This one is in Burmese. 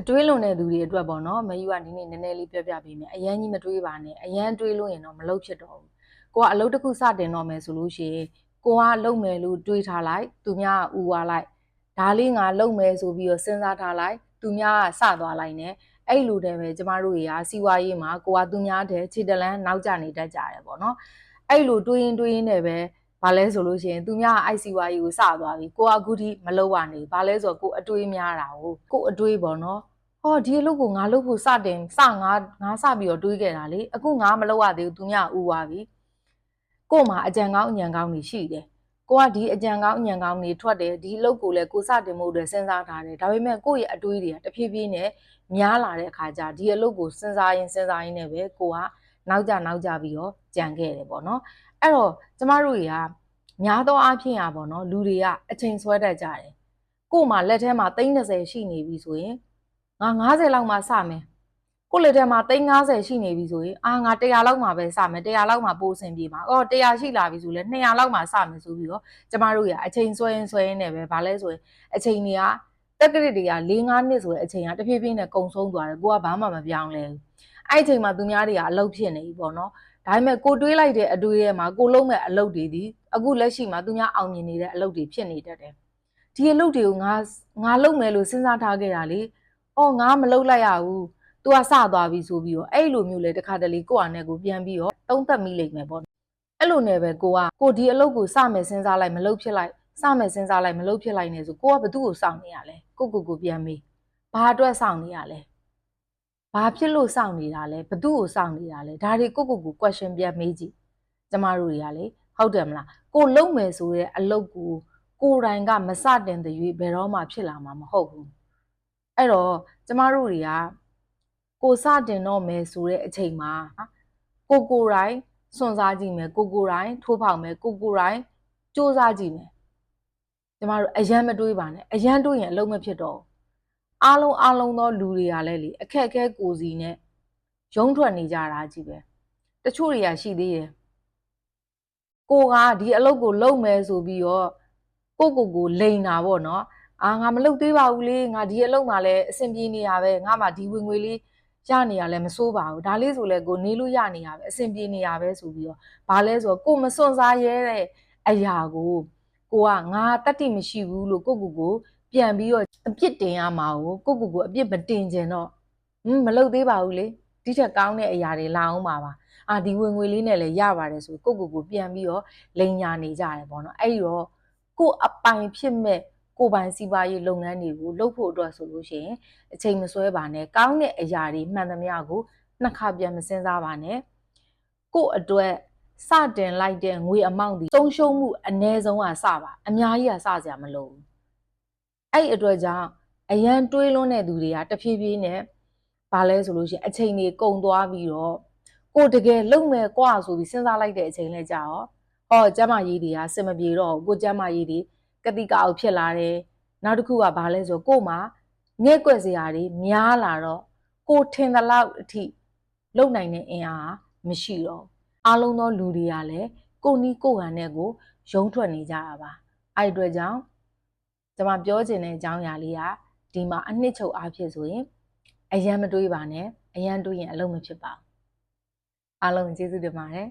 အတွေးလွန်တဲ့သူတွေအတွက်ပေါ့နော်မယူကဒီနေ့နည်းနည်းလေးပြောပြပေးမယ်အရန်ကြီးမတွေးပါနဲ့အရန်တွေးလို့ရင်တော့မလုပ်ဖြစ်တော့ဘူးကိုကအလုပ်တစ်ခုစတင်တော့မယ်ဆိုလို့ရှိရင်ကိုကလုပ်မယ်လို့တွေးထားလိုက်သူများကဥွားလိုက်ဒါလေးငါလုပ်မယ်ဆိုပြီးတော့စဉ်းစားထားလိုက်သူများကစသွားလိုက်နဲ့အဲ့လိုတည်းပဲကျမတို့တွေကစီဝါရေးမှာကိုကသူများတဲ့ခြေတလန်းနောက်ကျနေတတ်ကြတယ်ပေါ့နော်အဲ့လိုတွေးရင်တွေးရင်လည်းပဲ ဘာလဲဆိုလို့ရှိရင်သူများအိုက်စီဝါရေးကိုစသွားပြီကိုကအခုထိမလုပ်ရနေဘာလဲဆိုတော့ကိုအတွေးများတာကိုကိုအတွေးပေါ့နော်ဟောဒီအလုပ်ကိုငါလုပ်ဖို့စတင်စငါငါစပြီးတော့တွေးခဲ့တာလေအခုငါမလုပ်ရသေးဘူးသူများဥသွားပြီကို့မှာအကြံကောင်းအညံကောင်းတွေရှိတယ်ကိုကဒီအကြံကောင်းအညံကောင်းတွေထွက်တယ်ဒီအလုပ်ကိုလည်းကိုစတင်မှုတွေစဉ်းစားထားတယ်ဒါပေမဲ့ကိုယ့်ရဲ့အတွေးတွေကတဖြည်းဖြည်းနဲ့များလာတဲ့အခါကျဒီအလုပ်ကိုစဉ်းစားရင်စဉ်းစားရင်လည်းပဲကိုကနောက်ကျနောက်ကျပြီးတော့ကြံခဲ့တယ်ပေါ့နော်အဲ့တော့ကျမတို့တွေက များသောအားဖြင့်อ่ะပေါ့နော်လူတွေကအချိန်ဆွဲတတ်ကြတယ်ကို့မှာလက်ထဲမှာ30ရှိနေပြီဆိုရင်ငါ90လောက်မှစမယ်ကိုယ့်လက်ထဲမှာ350ရှိနေပြီဆိုရင်အာငါ100လောက်မှပဲစမယ်100လောက်မှပိုးစင်ပြေမှာအော်100ရှိလာပြီဆိုလဲ200လောက်မှစမယ်ဆိုပြီးတော့ကျမတို့ရအချိန်ဆွဲရင်ဆွဲရင်နဲ့ပဲဗာလဲဆိုရင်အချိန်တွေကတက်ကရစ်တွေက4 5နှစ်ဆိုတဲ့အချိန်ကတဖြည်းဖြည်းနဲ့ကုံဆုံးသွားတယ်ကိုကဘာမှမပြောင်းလဲဘူး အဲ့အချိန်မှာသူများတွေကအလုပ်ဖြစ်နေပြီပေါ့နော်ဒါပေမဲ့ကိုတွေးလိုက်တဲ့အတွေးထဲမှာကိုလုံးမဲ့အလုပ်တွေဒီအခုလက်ရှိမှာသူများအောင်မြင်နေတဲ့အလုပ်တွေဖြစ်နေတတ်တယ်ဒီအလုပ်တွေကိုငါငါလုပ်မယ်လို့စဉ်းစားထားခဲ့တာလေအော်ငါမလုပ်လိုက်ရဘူး။ तू ကစသွားပြီဆိုပြီးတော့အဲ့လိုမျိုးလေတခါတလေကိုယ့်အနေကိုပြန်ပြီးတော့တုံးသက်မိလိမ့်မယ်ပေါ့။အဲ့လိုနဲ့ပဲကိုကကိုဒီအလုပ်ကိုစမယ်စဉ်းစားလိုက်မလုပ်ဖြစ်လိုက်စမယ်စဉ်းစားလိုက်မလုပ်ဖြစ်လိုက်နေဆိုကိုကဘသူ့ကိုစောင့်နေရလဲ။ကိုကိုကိုပြန်မေး။ဘာအတွက်စောင့်နေရလဲ။ ဘာဖြစ်လို့စောင့်နေတာလဲ။ဘသူ့ကိုစောင့်နေတာလဲ။ဒါတွေကိုကိုကိုကို question ပြန်မေးကြည့်။ကျမတို့တွေကလေဟုတ်တယ်မလား။ကိုလုံမယ်ဆိုတဲ့အလုပ်ကိုကိုယ်တိုင်ကမစတင်တဲ့၍ဘယ်တော့မှဖြစ်လာမှာမဟုတ်ဘူး။အဲ့တော့ကျမတို့တွေကကိုစတင်တော့မယ်ဆိုတဲ့အချိန်မှာကိုကိုယ်တိုင်စွန့်စားကြည့်မယ်ကိုကိုယ်တိုင်ထိုးဖောက်မယ်ကိုကိုယ်တိုင်စ조사ကြည့်မယ်ကျမတို့အရန်မတွေးပါနဲ့အရန်တွေးရင်အလုံးမဖြစ်တော့ဘူး အားလုံးအားလုံးသောလူတွေကလည်းလေအခက်အခဲကိုစီနဲ့ရုံးထွက်နေကြတာကြီးပဲတချို့တွေကရှိသေးတယ်ကိုကဒီအလုပ်ကိုလုပ်မယ်ဆိုပြီးတော့ကိုကိုကိုလိန်တာပေါ့နော်အာငါမလုပ်သေးပါဘူးလေငါဒီအလုပ်မှာလည်းအဆင်ပြေနေရပဲငါမှဒီဝင်ငွေလေးရနေရလဲမစိုးပါဘူးဒါလေးဆိုလဲကိုနေလို့ရနေရပဲအဆင်ပြေနေရပဲဆိုပြီးတော့ဘာလဲဆိုတော့ကိုမစွန့်စားရဲတဲ့အရာကိုကိုကငါတတ်တိမရှိဘူးလို့ကိုကိုကို ပြန်ပြီးတော့အပြစ်တင်ရမှာကိုကိုကိုကိုအပြစ်မတင်ကျင်တော့ဟင်းမလုပ်သေးပါဘူးလေဒီထက်ကောင်းတဲ့အရာတွေလာအောင်ပါပါအာဒီဝင်ငွေလေးနဲ့လည်းရပါတယ်ဆိုကိုကိုကိုပြန်ပြီးတော့လိန်ညာနေကြတယ်ပေါ့နော်အဲ့ဒီတော့ကိုအပိုင်ဖြစ်မဲ့ကိုယ်ပိုင်စီးပွားရေးလုပ်ငန်းတွေကိုလုပ်ဖို့အတွက်ဆိုလို့ရှိရင်အချိန်မဆွဲပါနဲ့ကောင်းတဲ့အရာတွေမှန်သမျှကိုနှစ်ခါပြန်မစင်းစားပါနဲ့ကိုယ့်အတွက်စတင်လိုက်တဲ့ငွေအမောင့်ဒီသုံးရှုံးမှုအ ਨੇ ဆုံးကစပါအများကြီးကစစရာမလိုဘူး အဲ့ဒီအတွက်ကြောင့်အရန်တွေးလွန်းတဲ့သူတွေကတဖြည်းဖြည်းနဲ့ဘာလဲဆိုလို့ရှိရင်အချိန်တွေကုန်သွားပြီးတော့ကိုတကယ်လုံမဲ့กว่าဆိုပြီးစဉ်းစားလိုက်တဲ့အချိန်လဲကြာရောဟောကျမကြီးတွေကစင်မပြေတော့ဘူးကိုကျမကြီးတွေကတိကအောက်ဖြစ်လာတယ်နောက်တစ်ခုကဘာလဲဆိုကို့မှာငဲ့ကွက်စရာတွေများလာတော့ကိုထင်သလောက်အထိလုံနိုင်တဲ့အင်အားမရှိတော့အားလုံးသောလူတွေကလည်းကိုနီးကိုဟန်နဲ့ကိုရုံးထွက်နေကြတာပါအဲ့ဒီအတွက်ကြောင့် ကျွန်မပြောချင်တဲ့အကြောင်းအရာလေးကဒီမှာအနှစ်ချုပ်အားဖြင့်ဆိုရင်အယံမတွေးပါနဲ့အယံတွေးရင်အလုံးမဖြစ်ပါဘူးအားလုံးကျေးဇူးတင်ပါတယ်